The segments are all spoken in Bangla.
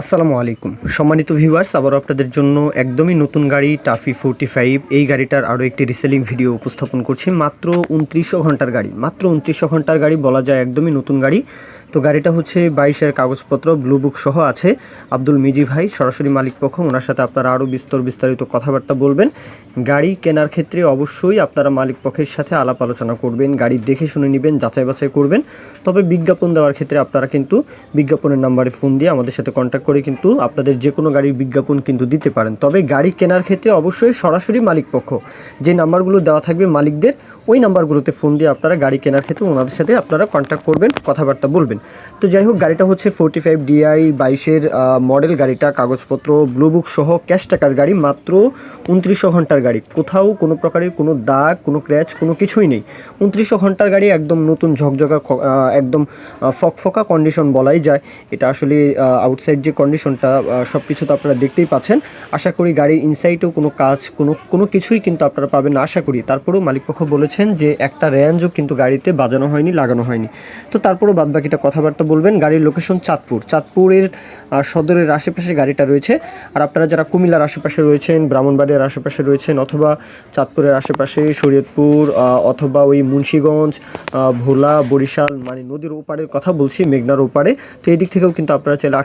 আসসালামু আলাইকুম। সম্মানিত ভিউয়ার্স আবারও আপনাদের জন্য একদমই নতুন গাড়ি টাফি ফোরটি ফাইভ এই গাড়িটার আরও একটি রিসেলিং ভিডিও উপস্থাপন করছি, মাত্র উনত্রিশশো ঘণ্টার গাড়ি। মাত্র উনত্রিশশো ঘণ্টার গাড়ি বলা যায় একদমই নতুন গাড়ি। তো গাড়িটা হচ্ছে বাইশের কাগজপত্র ব্লু বুক সহ আছে। আব্দুল মিজি ভাই, সরাসরি মালিক পক্ষ, ওনার সাথে আপনারা আরও বিস্তর বিস্তারিত কথাবার্তা বলবেন। গাড়ি কেনার ক্ষেত্রে অবশ্যই আপনারা মালিক পক্ষের সাথে আলাপ আলোচনা করবেন, গাড়ি দেখে শুনে নেবেন, যাচাই বাছাই করবেন। তবে বিজ্ঞাপন দেওয়ার ক্ষেত্রে আপনারা কিন্তু বিজ্ঞাপনের নাম্বারে ফোন দিয়ে আমাদের সাথে কন্ট্যাক্ট করে কিন্তু আপনাদের যে কোনো গাড়ির বিজ্ঞাপন কিন্তু দিতে পারেন। তবে গাড়ি কেনার ক্ষেত্রে অবশ্যই সরাসরি মালিক পক্ষ, যে নাম্বারগুলো দেওয়া থাকবে মালিকদের, ওই নাম্বারগুলোতে ফোন দিয়ে আপনারা গাড়ি কেনার ক্ষেত্রে ওনাদের সাথে আপনারা কন্ট্যাক্ট করবেন, কথাবার্তা বলবেন। তো যাই হোক গাড়িটা হচ্ছে ফোরটি ফাইভ ডিআই বাইশের মডেল গাড়িটা, কাগজপত্র ব্লু বুক সহ ক্যাশ টাকার গাড়ি, মাত্র উনত্রিশশো ঘণ্টার গাড়ি। কোথাও কোনো প্রকারের কোনো দাগ, কোনো ক্র্যাচ কোনো কিছুই নেই। উনত্রিশশো ঘণ্টার গাড়ি একদম নতুন ঝকঝকা একদম ফকফকা কন্ডিশন বলাই যায়। এটা আসলে আউটসাইড যে কন্ডিশনটা সব কিছু তো আপনারা দেখতেই পাচ্ছেন। আশা করি গাড়ির ইনসাইটেও কোনো কাজ, কোনো কোনো কিছুই কিন্তু আপনারা পাবেন না, আশা করি। তারপরেও মালিকপক্ষ বলেছেন যে একটা র্যাঞ্জও কিন্তু গাড়িতে বাজানো হয়নি, লাগানো হয়নি। তো তারপরেও বাদবাকিটা কথাবার্তা বলবেন গাড়ির লোকেশন চাঁদপুর। চাঁদপুরের সদরের আশেপাশে গাড়িটা রয়েছে। আর আপনারা যারা কুমিল্লার আশেপাশে রয়েছেন, ব্রাহ্মণবাড়িয়ার আশেপাশে রয়েছেন অথবা চাঁদপুরের আশেপাশে শরীয়তপুর অথবা ওই মুন্সীগঞ্জ ভোলা, বরিশাল মানে নদীর ওপারের কথা বলছি, মেঘনার ওপারে, তো এই দিক থেকেও কিন্তু আপনারা চাইলে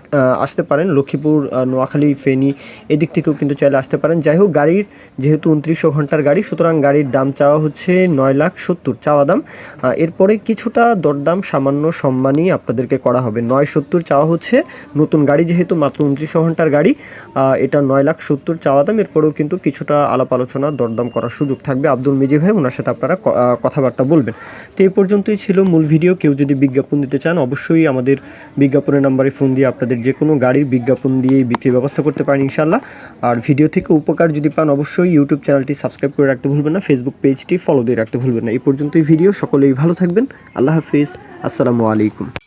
আসতে পারেন। লক্ষ্মীপুর নোয়াখালী, ফেনী, এদিক থেকেও কিন্তু চাইলে আসতে পারেন। যাই হোক, গাড়ির যেহেতু উনত্রিশশো ঘণ্টার গাড়ি, সুতরাং গাড়ির দাম চাওয়া হচ্ছে নয় লাখ সত্তর চাওয়া দাম। এরপরে কিছুটা দরদাম, সামান্য সম্মানই আপনাদেরকে করা হবে। নয় সত্তর চাওয়া হচ্ছে। নতুন গাড়ি যেহেতু মাত্র উনত্রিশ ঘণ্টার গাড়ি এটা নয় লাখ সত্তর চাওয়া দাম। এরপরেও কিন্তু কিছুটা আলাপ আলোচনা, দরদাম করার সুযোগ থাকবে। আব্দুল মেজি ভাই ওনার সাথে আপনারা কথাবার্তা বলবেন। তো এই পর্যন্তই ছিল মূল ভিডিও। কেউ যদি বিজ্ঞাপন দিতে চান, অবশ্যই আমাদের বিজ্ঞাপনের নাম্বারে ফোন দিয়ে আপনাদের যে কোনো গাড়ির বিজ্ঞাপন দিয়ে বিক্রির ব্যবস্থা করতে পারেন ইনশাল্লাহ আর ভিডিও থেকে উপকার যদি পান, অবশ্যই ইউটিউব চ্যানেলটি সাবস্ক্রাইব করে রাখতে ভুলবেন না। ফেসবুক পেজটি ফলো দিয়ে রাখতে ভুলবেন না। এই পর্যন্তই ভিডিও। সকলেই ভালো থাকবেন। আল্লাহ হাফিজ। আসসালামু আলাইকুম।